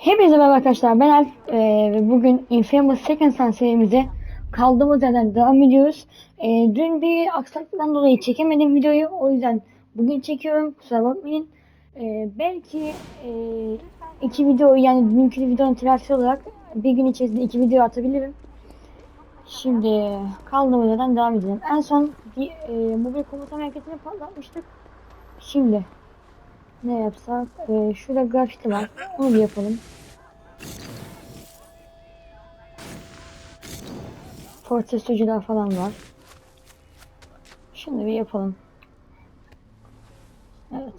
Hepinize merhaba arkadaşlar. Ben Alp Ee, ve bugün Infamous Second Son serimize kaldığımız yerden devam ediyoruz. Ee, dün bir aksaklıktan dolayı çekemedim videoyu. O yüzden bugün çekiyorum. Kusura bakmayın. Ee, belki e, iki video yani dünkü videonun telafisi olarak bir gün içerisinde iki video atabilirim. Şimdi kaldığımız yerden devam edelim. En son bir e, mobil komuta merkezini patlatmıştık. Şimdi ne yapsak? Ee, şurada grafiti var. Onu bir yapalım. Protestocular falan var. Şunu bir yapalım. Evet.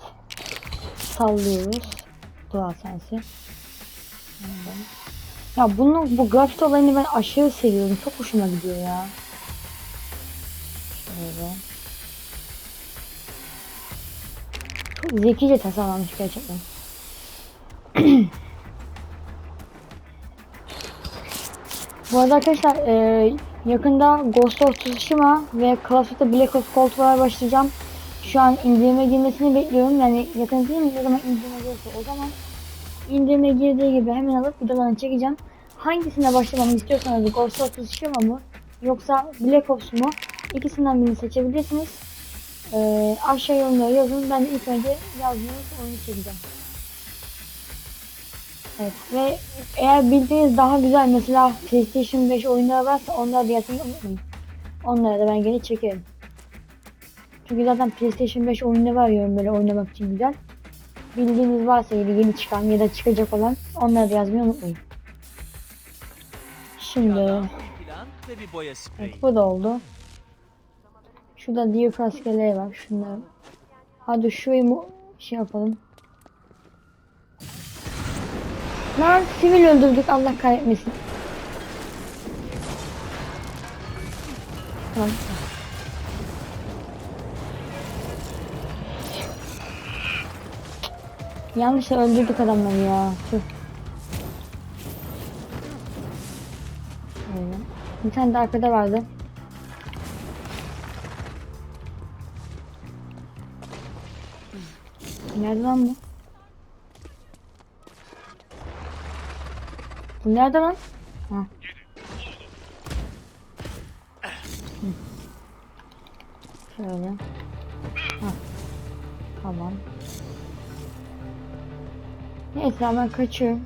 Sallıyoruz. Doğa sensi. Ya bunun bu grafiti olayını ben aşırı seviyorum. Çok hoşuma gidiyor ya. Şöyle. Çok zekice tasarlanmış gerçekten. Bu arada arkadaşlar e, yakında Ghost of Tsushima ve Call of Duty Black Ops Cold War'a başlayacağım. Şu an indirime girmesini bekliyorum. Yani yakın değil mi? Ne zaman indirime gelirse o zaman indirime girdiği gibi hemen alıp videolarını çekeceğim. Hangisine başlamamı istiyorsanız Ghost of Tsushima mı yoksa Black Ops mu? İkisinden birini seçebilirsiniz. Ee, aşağı yorumlara yazın. Ben de ilk önce yazdığınız oyunu çekeceğim. Evet ve eğer bildiğiniz daha güzel mesela PlayStation 5 oyunları varsa onları da yazmayı unutmayın. Onları da ben gene çekerim. Çünkü zaten PlayStation 5 oyunu var ya böyle oynamak için güzel. Bildiğiniz varsa yeni, yeni çıkan ya da çıkacak olan onları da yazmayı unutmayın. Şimdi evet, bu da oldu. Şurada diyor askerleri var. Şunları. Hadi şurayı mu şey yapalım. Lan sivil öldürdük Allah kahretmesin. Tamam. Yanlışla öldürdük adamları ya. Tüh. Bir tane de arkada vardı. Nerede lan bu? Bu nerede lan? Ha. Şöyle. Ha. Tamam. Neyse ben kaçıyorum.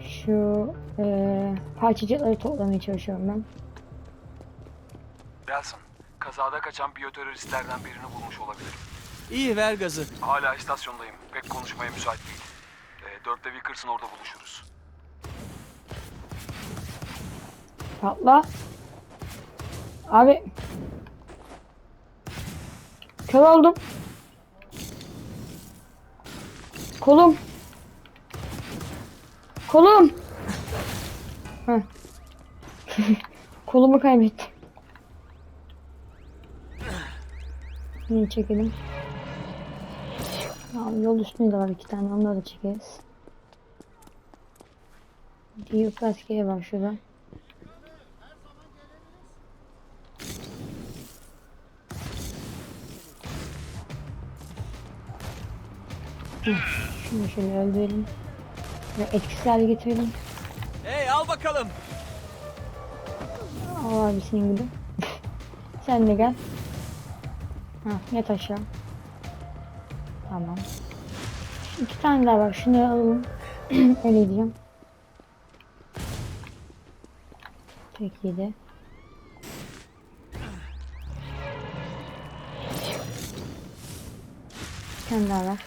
Şu eee parçacıkları toplamaya çalışıyorum ben. Nelson, kazada kaçan biyoteröristlerden birini bulmuş olabilirim. İyi ver gazı. Hala istasyondayım. Pek konuşmaya müsait değil. E, dörtte Vickers'ın orada buluşuruz. Patla. Abi. Kör oldum. Kolum. Kolum. Kolumu kaybettim. Yine çekelim. Ya, yol üstünde de var iki tane onları da çekeriz. Diyor askeri var şurada. Şunu şöyle öldürelim. Ve etkisiz hale getirelim. Hey al bakalım. Al abi senin gibi. Sen de gel. Ha, yat aşağı. Tamam. İki tane daha var. Şunları alalım. Diyeceğim. Peki de. Bir tane daha var.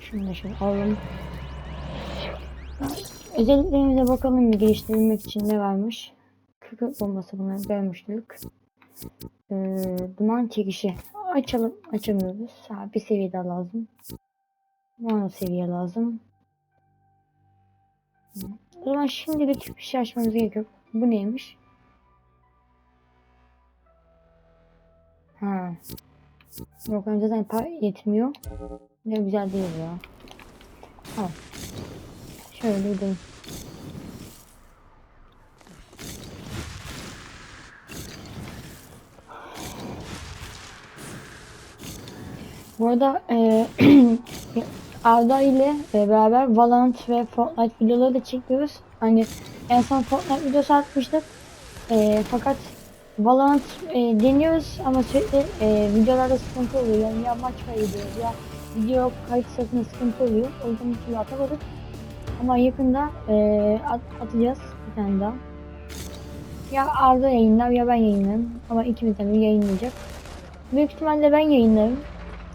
Şunu da şöyle alalım. Özelliklerimize bakalım geliştirilmek için ne varmış. Kıkırt bombası bunları görmüştük. Ee, duman çekişi. Açalım. Açamıyoruz. Ha, bir seviye daha lazım. Mono seviye lazım. O zaman şimdilik bir şey açmamız gerekiyor. Bu neymiş? Ha. Yok önce zaten para yetmiyor. Ne güzel değil ya. Tamam. Şöyle gidelim. Bu arada e, Arda ile beraber Valorant ve Fortnite videoları da çekiyoruz. Hani en son Fortnite videosu atmıştık. E, fakat Valorant e, deniyoruz ama sürekli e, videolarda sıkıntı oluyor. Yani ya maç kaydediyoruz ya video kayıt sırasında sıkıntı oluyor. O yüzden bir türlü atamadık. Ama yakında e, at- atacağız bir tane daha. Ya Arda yayınlar ya ben yayınlarım. Ama ikimizden biri yayınlayacak. Büyük ihtimalle ben yayınlarım.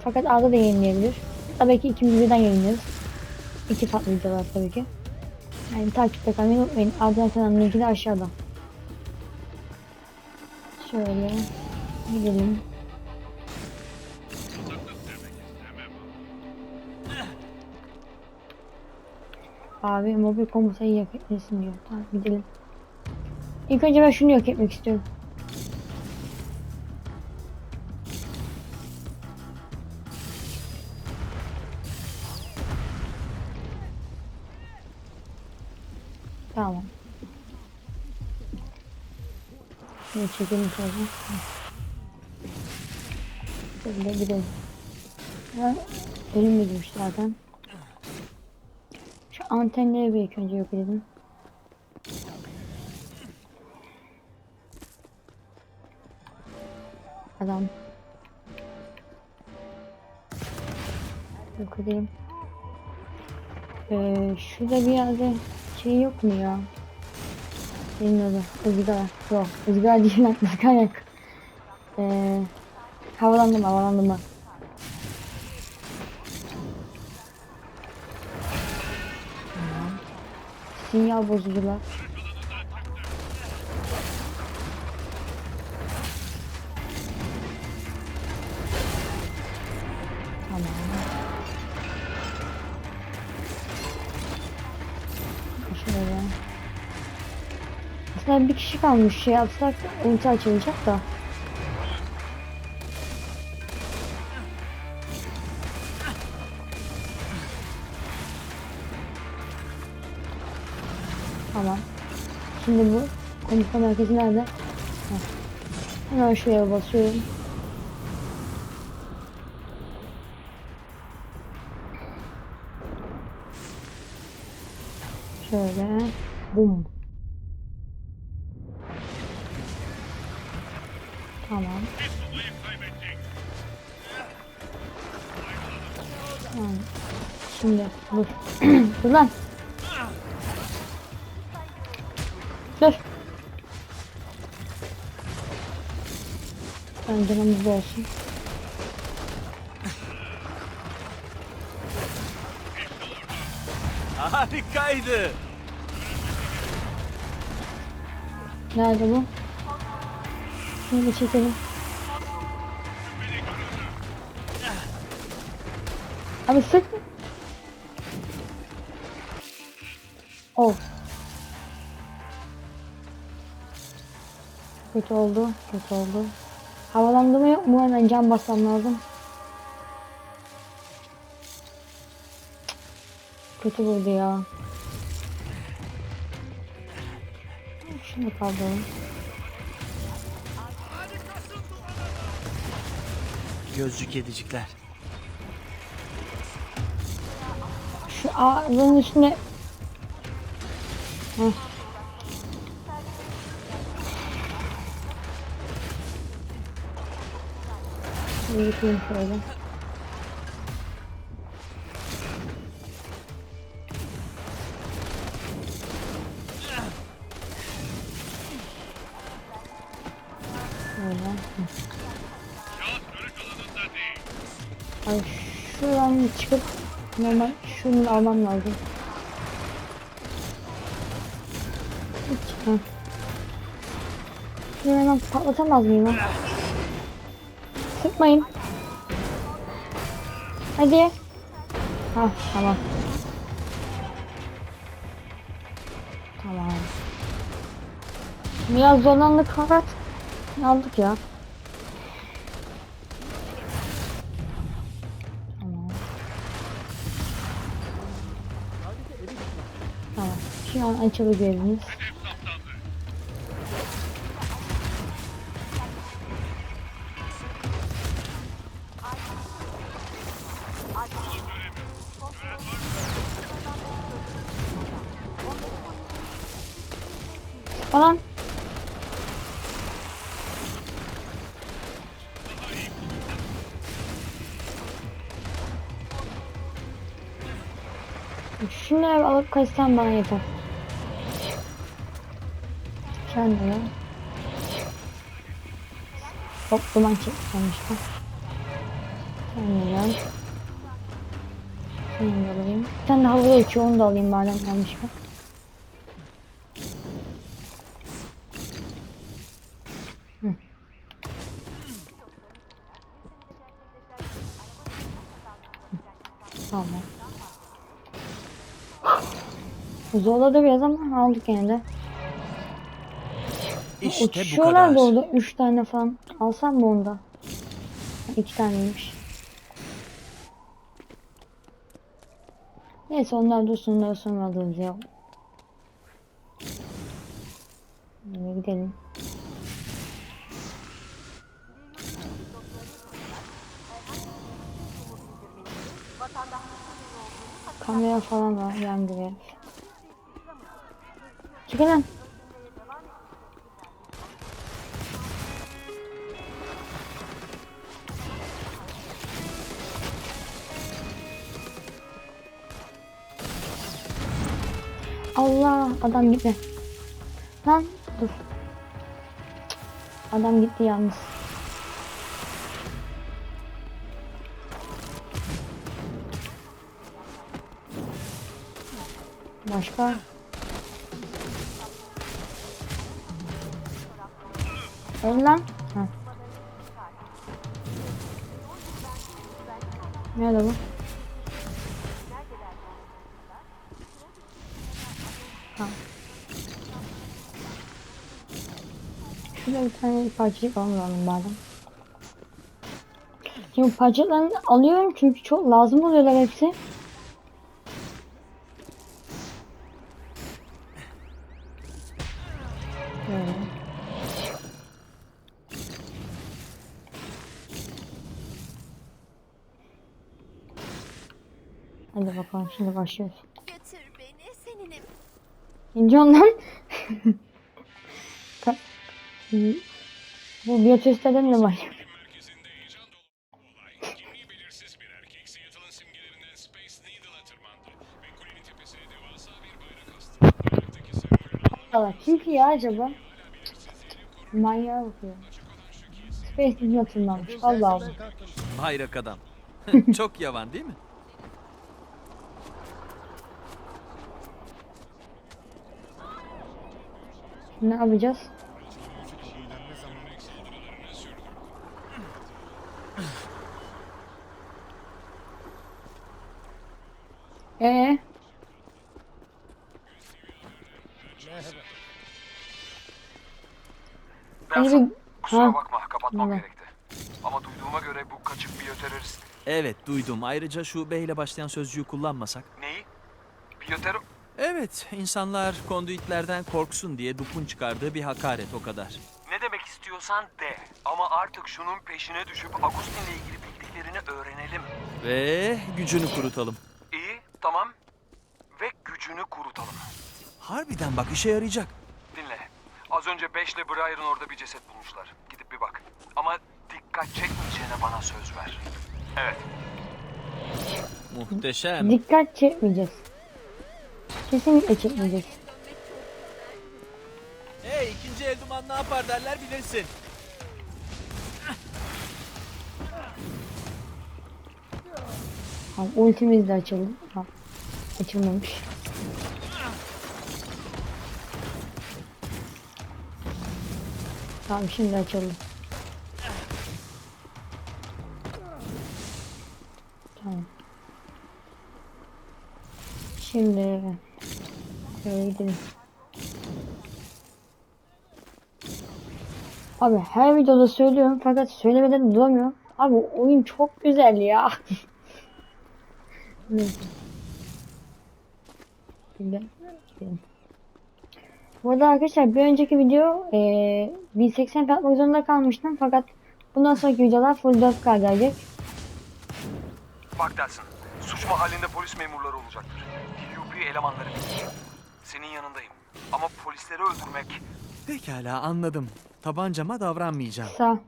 Fakat Arda da yayınlayabilir. Tabii ki ikimiz birden yayınlarız. İki farklı videolar tabii ki. Yani takipte kalmayı unutmayın. Arda'nın kanalının linki de aşağıda. Şöyle gidelim. Abi mobil komutanı yok etmesin diyor. Tamam gidelim. İlk önce ben şunu yok etmek istiyorum. Şunu çekelim şöyle. Şöyle gidelim. Ben elim gitmiş zaten. Şu antenleri bir ilk önce yok edelim. Adam. Yok edelim. Ee, şurada bir yerde şey yok mu ya? Adı ızgara. Yok ızgara değil lan yok. Ee, havalandırma havalandırma. Tamam. Sinyal bozucular. Bir kişi kalmış şey yapsak ulti açılacak da. Tamam. Şimdi bu komuta merkezi nerede? Heh. Hemen şuraya basıyorum. Şöyle. Bum. Olsun. Harikaydı. Nerede bu? Bir çekelim. Abi sık. Oh. Kötü oldu, kötü oldu. Havalandırma yok mu? Hemen cam basmam lazım. Kötü vurdu ya. Şunu kaldıralım. Gözcük edicikler. Şu ağzının üstüne... Heh. Bir Yıkayım şöyle. Ay şuradan çıkıp normal şunu almam lazım. Hiç. Şunu hemen patlatamaz mıyım ha? Sıkmayın. Hadi. Ha tamam. Tamam. Biraz zorlandık fakat aldık ya. Tamam. Tamam. Şu an açılı görevimiz. Şunları alıp kaçsam bana yeter. Sen de ya. Hop duman çıkmamıştı. Sen de gel. Seni de alayım. Tane de havaya uçuyor onu da alayım madem yanlışlıkla. Hı. Tamam. Zorladı biraz ama aldık yine de. İşte bu Uçuşuyorlar kadar. da orada 3 tane falan. Alsam mı onda? 2 taneymiş. Neyse onlar dursun onları sonra alırız ya. Hadi gidelim. Kamera falan var yandırıyor. Çıkın lan. Allah adam gitti. Lan dur. Adam gitti yalnız. Başka? Öl lan. Ha. Nerede bu? Ha. Şurada bir tane parçacık alalım madem. Şimdi parçalarını alıyorum çünkü çok lazım oluyorlar hepsi. Böyle. Hadi bakalım şimdi başlıyoruz. Götür beni seninim. İnce ondan. Ka- Bu biyotesteden mi var? merkezinde heyecan dolu bir olay. Kimliği belirsiz bir erkek Seattle'ın simgelerinden Space Needle'a tırmandı ve kulenin tepesine devasa bir bayrak astı. Bayraktaki sembolün anlamı Allah kim ki ya acaba? Manyağa bakıyor. Space Needle atılmamış. Allah Allah. Bayrak adam. Çok yavan değil mi? Ne yapacağız? Ee, Ben bir- kusura Ha. bakma kapatmam Ne? gerekti. Ama duyduğuma göre bu kaçık biyoterörist. Evet duydum. Ayrıca şu B ile başlayan sözcüğü kullanmasak. Evet insanlar konduitlerden korksun diye Dup'un çıkardığı bir hakaret o kadar. Ne demek istiyorsan de. Ama artık şunun peşine düşüp Agustin'le ilgili bildiklerini öğrenelim. Ve gücünü kurutalım. İyi, tamam. Ve gücünü kurutalım. Harbiden bak işe yarayacak. Dinle. Az önce Beş'le Briar'ın orada bir ceset bulmuşlar. Gidip bir bak. Ama dikkat çekmeyeceğine bana söz ver. Evet. Muhteşem. dikkat çekmeyeceğiz. Kesinlikle çekmeyeceğiz. Hey ikinci el duman ne yapar derler bilirsin. Tamam, ultimiz de açıldı. Ha, açılmamış. Tamam şimdi açıldı. Tamam. Şimdi gidelim. Abi her videoda söylüyorum fakat söylemeden duramıyorum. Abi oyun çok güzel ya. Neyse. Bu arada arkadaşlar bir önceki video eee 1080 atmak zorunda kalmıştım fakat bundan sonraki videolar full 4K gelecek. Bak dersin. Suç mahallinde polis memurları olacaktır. DUP elemanları. Senin yanındayım. Ama polisleri öldürmek Pekala anladım. Tabancama davranmayacağım. Sağ.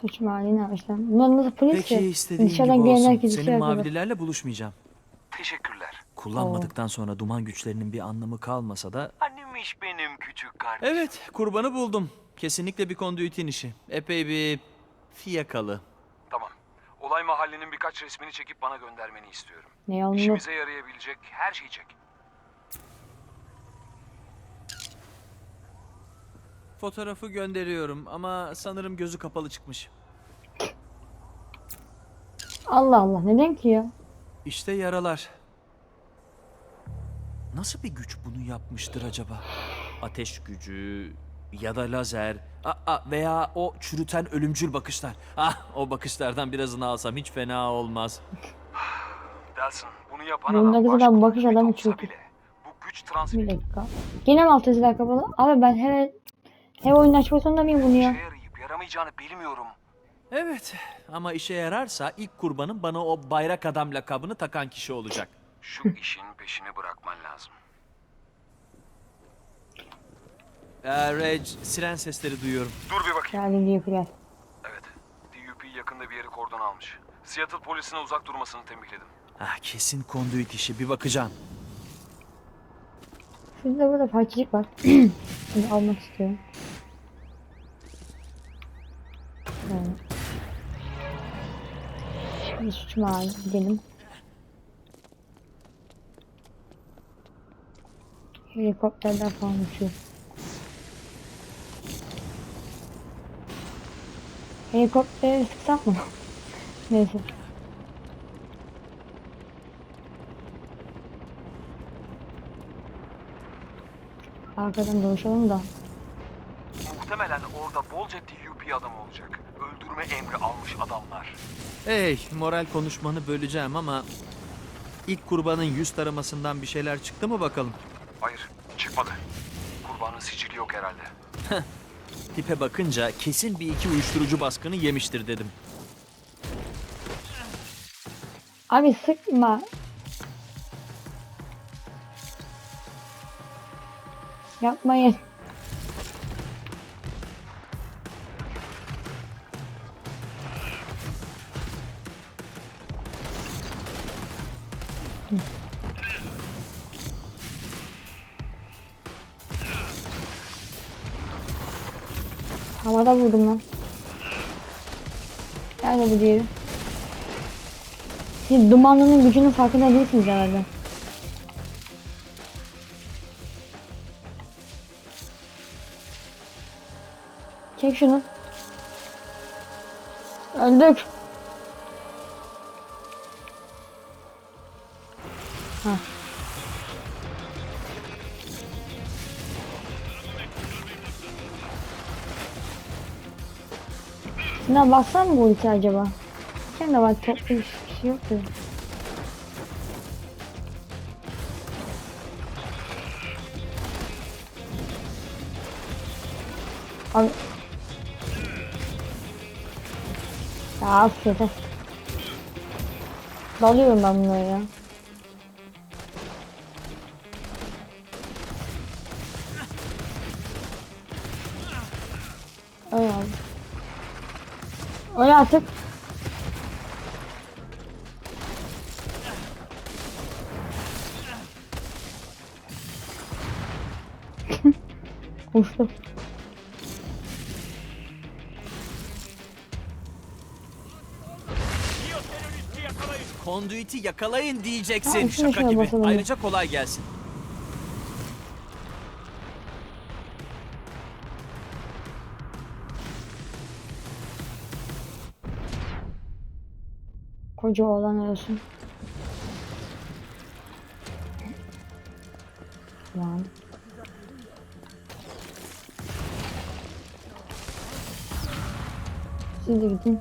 Suç mahalli ne yapmışlar? Bunlar nasıl polis Peki ya? istediğin Dışarıdan gibi gelen olsun. herkesi Senin şey yapıyorlar. mavililerle buluşmayacağım. Teşekkürler. Kullanmadıktan sonra duman güçlerinin bir anlamı kalmasa da... Annemiş benim küçük kardeşim. Evet, kurbanı buldum. Kesinlikle bir kondüitin işi. Epey bir fiyakalı. Olay mahallinin birkaç resmini çekip bana göndermeni istiyorum. Ne yanlı? İşimize yarayabilecek her şeyi çek. Fotoğrafı gönderiyorum ama sanırım gözü kapalı çıkmış. Allah Allah neden ki ya? İşte yaralar. Nasıl bir güç bunu yapmıştır acaba? Ateş gücü ya da lazer aa, veya o çürüten ölümcül bakışlar. Ah o bakışlardan birazını alsam hiç fena olmaz. Delsin bunu yapan adam adam başka bakış bir adamı olsa bile Bu güç Bir transferi dakika. Yine mi alt yazılar kapalı? Abi ben her her oyun açmak zorunda mıyım bunu işe ya? yarayıp yaramayacağını bilmiyorum. Evet ama işe yararsa ilk kurbanın bana o bayrak adam lakabını takan kişi olacak. Şu işin peşini bırakman lazım. Ee, Reg, siren sesleri duyuyorum. Dur bir bakayım. Geldi diye kral. Evet. DUP yakında bir yeri kordon almış. Seattle polisine uzak durmasını tembihledim. Ah kesin kondüit işi bir bakacağım. Şurada burada parçacık var. Bunu almak istiyorum. Yani. Şimdi suç mahalli gidelim. Helikopterden falan uçuyor. Helikoptere sıksak mı? Neyse. Arkadan dolaşalım da. Muhtemelen orada bolca DUP adam olacak. Öldürme emri almış adamlar. Hey, moral konuşmanı böleceğim ama... ilk kurbanın yüz taramasından bir şeyler çıktı mı bakalım? Hayır, çıkmadı. Kurbanın sicili yok herhalde. Tipe bakınca kesin bir iki uyuşturucu baskını yemiştir dedim. Abi sıkma. Yapmayın. Havada vurdum lan. Nerede bu diğeri? Siz dumanlının gücünün farkında değilsiniz herhalde. Çek şunu. Öldük. Şuna baksam bu ulti acaba? Sen de bak toplu bir şey yok ki. Abi. Ya af yeter. Dalıyorum ben bunları ya. Öyle artık. Uçtu. Kondüiti yakalayın diyeceksin Ha, şaka gibi. basalım. Ayrıca kolay gelsin. Koca oğlan olsun. Lan. Siz gidin.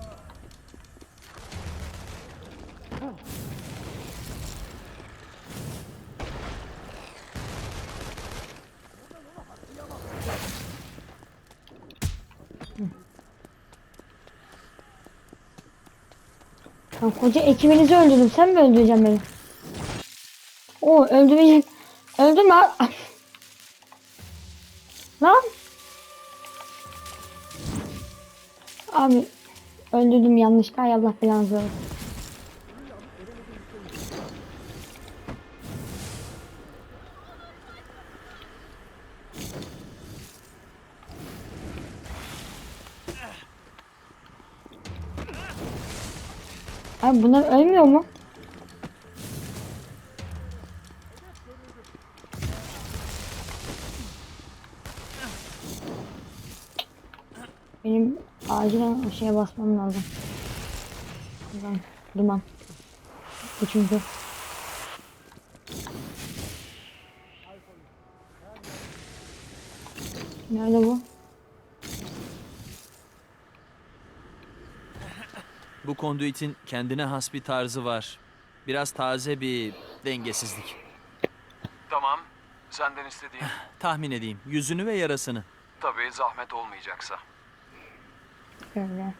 Ben koca ekibinizi öldürdüm. Sen mi öldüreceksin beni? O öldü beni. Öldüm lan. Lan. Abi öldürdüm yanlışlıkla Ay Allah belanızı versin. Abi bunlar ölmüyor mu? Benim acilen o şeye basmam lazım. Duman. Duman. Bu çünkü. Nerede bu? Bu konduitin kendine has bir tarzı var. Biraz taze bir dengesizlik. Tamam. Senden istediğim Tahmin edeyim. Yüzünü ve yarasını. tabii zahmet olmayacaksa. Şöyle.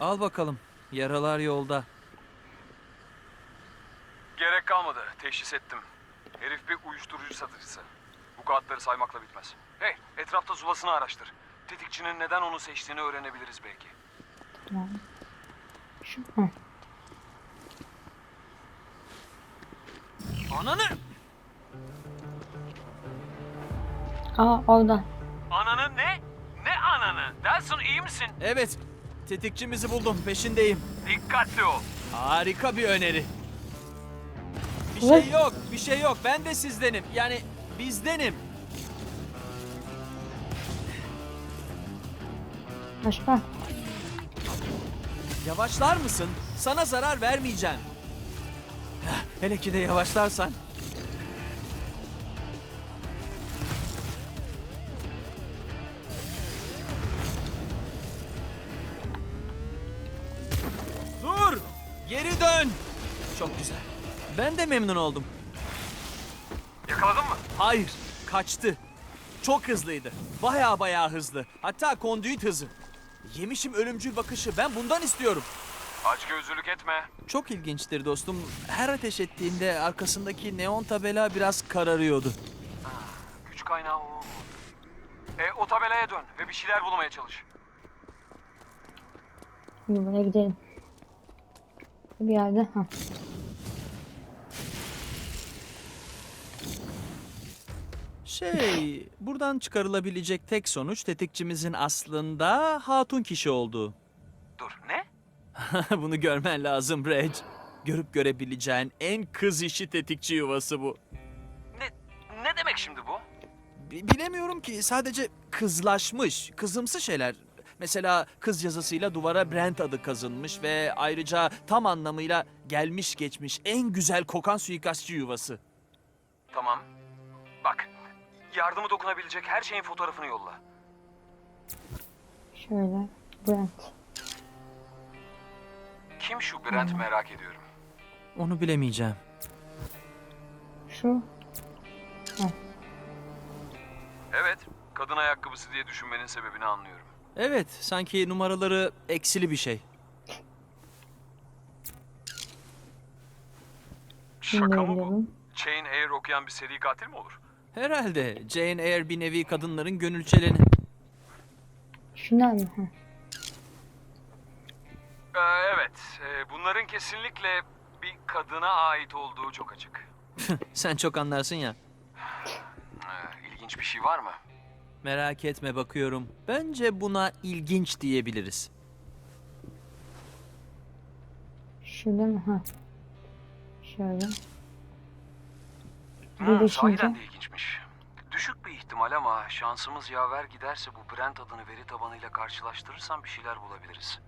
Al bakalım. Yaralar yolda. Gerek kalmadı. Teşhis ettim. Herif bir uyuşturucu satıcısı. Bu kağıtları saymakla bitmez. Hey, etrafta zulasını araştır. Tetikçinin neden onu seçtiğini öğrenebiliriz belki. Tamam. Şu. Heh. Ananı! Aa orada. Ananı ne? Ne ananı? Delson iyi misin? Evet. Tetikçimizi buldum. Peşindeyim. Dikkatli ol. Harika bir öneri. Bir Ne? şey yok. Bir şey yok. Ben de sizdenim. Yani bizdenim. Başka. Yavaşlar mısın? Sana zarar vermeyeceğim. Hele ki de yavaşlarsan. Dur! Geri dön! Çok güzel. Ben de memnun oldum. Yakaladın mı? Hayır, kaçtı. Çok hızlıydı. Baya baya hızlı. Hatta kondüit hızı. Yemişim ölümcül bakışı. Ben bundan istiyorum. Aç gözlülük etme. Çok ilginçtir dostum. Her ateş ettiğinde arkasındaki neon tabela biraz kararıyordu. Güç kaynağı o. E, o tabelaya dön ve bir şeyler bulmaya çalış. Buraya gidelim. Bir yerde. Ha. Şey, buradan çıkarılabilecek tek sonuç tetikçimizin aslında hatun kişi olduğu. Dur, ne? Bunu görmen lazım Reg. Görüp görebileceğin en kız işi tetikçi yuvası bu. Ne, ne demek şimdi bu? Bi- Bilemiyorum ki sadece kızlaşmış, kızımsı şeyler. Mesela kız yazısıyla duvara Brent adı kazınmış ve ayrıca tam anlamıyla gelmiş geçmiş en güzel kokan suikastçı yuvası. Tamam. Bak, yardımı dokunabilecek her şeyin fotoğrafını yolla. Şöyle. Brent. Kim şu Brent merak ediyorum. Onu bilemeyeceğim. Şu. Evet, kadın ayakkabısı diye düşünmenin sebebini anlıyorum. Evet, sanki numaraları eksili bir şey. Şaka mı bu? Chain Air okuyan bir seri katil mi olur? Herhalde Jane Eyre bir nevi kadınların gönül çeleni. Şunlar mı? Ha. Ee, evet, e, bunların kesinlikle bir kadına ait olduğu çok açık. Sen çok anlarsın ya. Ee, ilginç bir şey var mı? Merak etme bakıyorum. Bence buna ilginç diyebiliriz. Şurada mı? Ha. Şöyle. Birleşince. sahiden de ilginçmiş. Düşük bir ihtimal ama şansımız yaver giderse bu Brent adını veri tabanıyla karşılaştırırsam bir şeyler bulabiliriz.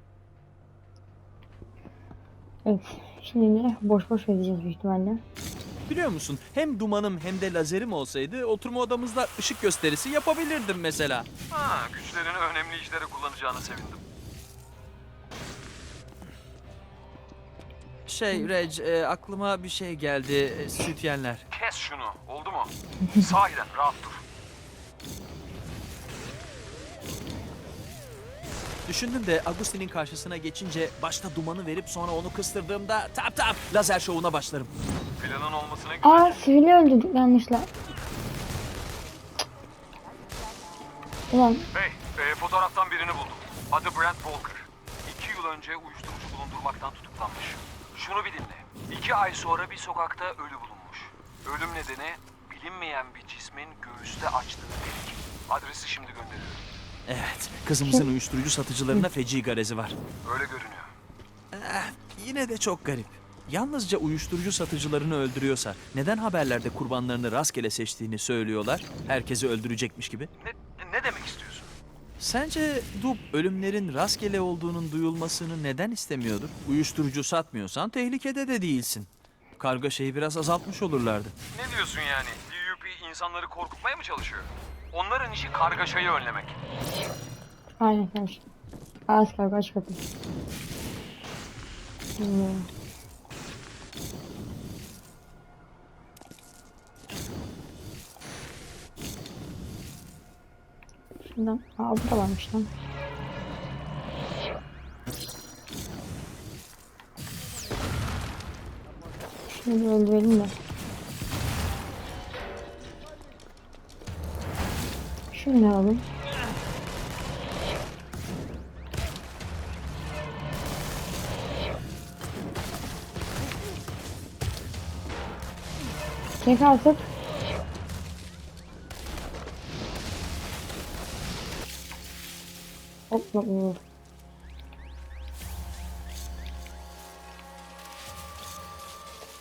Evet. Şimdi de boş boş edeceğiz büyük ihtimalle. Biliyor musun? Hem dumanım hem de lazerim olsaydı oturma odamızda ışık gösterisi yapabilirdim mesela. Ha, güçlerini önemli işlere kullanacağını sevindim. Şey Reg, e, aklıma bir şey geldi. E, sütyenler. Kes şunu, oldu mu? Sahiden rahat dur. Düşündüm de Agustin'in karşısına geçince başta dumanı verip sonra onu kıstırdığımda tap tap lazer şovuna başlarım. Planın olmasına güzel. Aa sivili öldürdük yanlışla. Ulan Hey, e, fotoğraftan birini buldum. Adı Brent Walker. İki yıl önce uyuşturucu bulundurmaktan tutuklanmış. Şunu bir dinle. İki ay sonra bir sokakta ölü bulunmuş. Ölüm nedeni bilinmeyen bir cismin göğüste açtığı delik. Adresi şimdi gönderiyorum. Evet, kızımızın uyuşturucu satıcılarına feci garezi var. Öyle görünüyor. Yine de çok garip. Yalnızca uyuşturucu satıcılarını öldürüyorsa neden haberlerde kurbanlarını rastgele seçtiğini söylüyorlar? Herkesi öldürecekmiş gibi. Ne, ne demek istiyorsun? Sence Dub ölümlerin rastgele olduğunun duyulmasını neden istemiyordur? Uyuşturucu satmıyorsan tehlikede de değilsin. Kargaşayı biraz azaltmış olurlardı. Ne diyorsun yani? DUP insanları korkutmaya mı çalışıyor? Onların işi kargaşayı önlemek. aynen kardeşim. Ağız kavga aç kapıyı. Şuradan, aa bu da varmış lan. Şunu bir öldürelim de. Şunu ne alalım? Çek artık. Hop hop.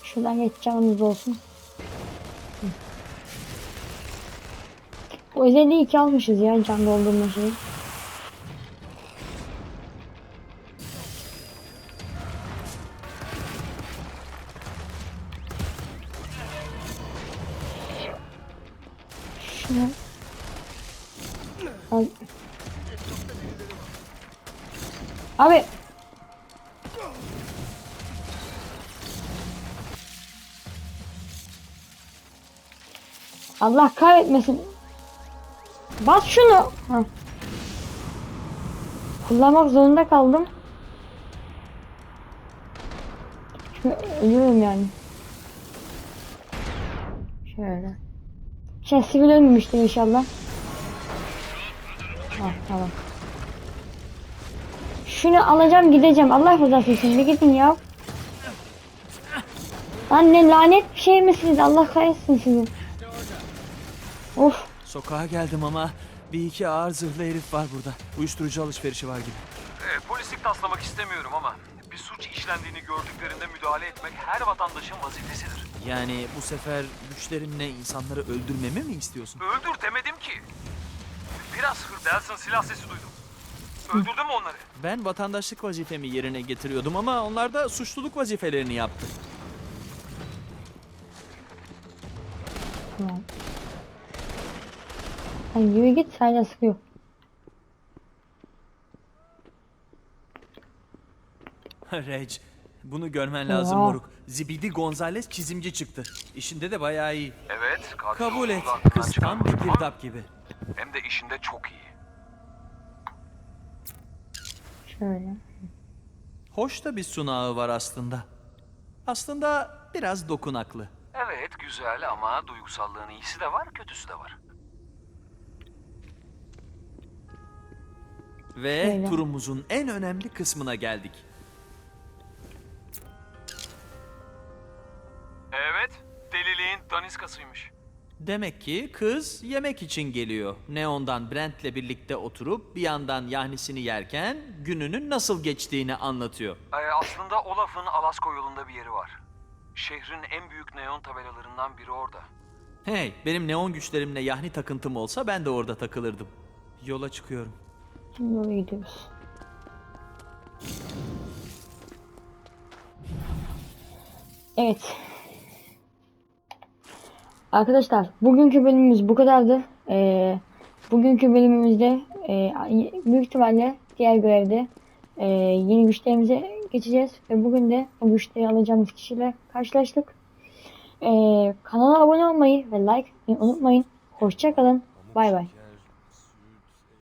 Şuradan geç canımız olsun. Bu özelliği iki almışız ya can doldurma şeyi. Şunu Al. Abi Allah kahretmesin. Bas şunu. Ha. Kullanmak zorunda kaldım. Çünkü ölüyorum yani. Şöyle. Şey sivil ölmemiştir inşallah. Ah tamam. Şunu alacağım gideceğim. Allah rızası için bir gidin ya. Lan ne lanet bir şey misiniz? Allah kahretsin sizi. Of. Sokağa geldim ama bir iki ağır zırhlı herif var burada. Uyuşturucu alışverişi var gibi. E, polislik taslamak istemiyorum ama bir suç işlendiğini gördüklerinde müdahale etmek her vatandaşın vazifesidir. Yani bu sefer güçlerimle insanları öldürmemi mi istiyorsun? Öldür demedim ki. Biraz hır Delsin silah sesi duydum. Öldürdün mü onları? Ben vatandaşlık vazifemi yerine getiriyordum ama onlar da suçluluk vazifelerini yaptı. Tamam. Ay yürü git hala sıkıyor. Reg, bunu görmen lazım Oha. moruk. Zibidi Gonzales çizimci çıktı. İşinde de bayağı iyi. Evet. Kabul et, kız tam bir girdap gibi. Hem de işinde çok iyi. Şöyle. Hoş da bir sunağı var aslında. Aslında biraz dokunaklı. Evet güzel ama duygusallığın iyisi de var kötüsü de var. Ve Öyle. turumuzun en önemli kısmına geldik. Evet. Deliliğin daniskasıymış. Demek ki kız yemek için geliyor. Neon'dan Brent'le birlikte oturup bir yandan yahnisini yerken gününün nasıl geçtiğini anlatıyor. Ee, aslında Olaf'ın Alaska yolunda bir yeri var. Şehrin en büyük neon tabelalarından biri orada. Hey, benim neon güçlerimle yahni takıntım olsa ben de orada takılırdım. Yola çıkıyorum. Oraya gidiyoruz. Evet. Arkadaşlar bugünkü bölümümüz bu kadardı. Ee, bugünkü bölümümüzde e, büyük ihtimalle diğer görevde e, yeni güçlerimize geçeceğiz. Ve bugün de o güçleri alacağımız kişiyle karşılaştık. Ee, kanala abone olmayı ve like unutmayın. Hoşçakalın. Bay bay.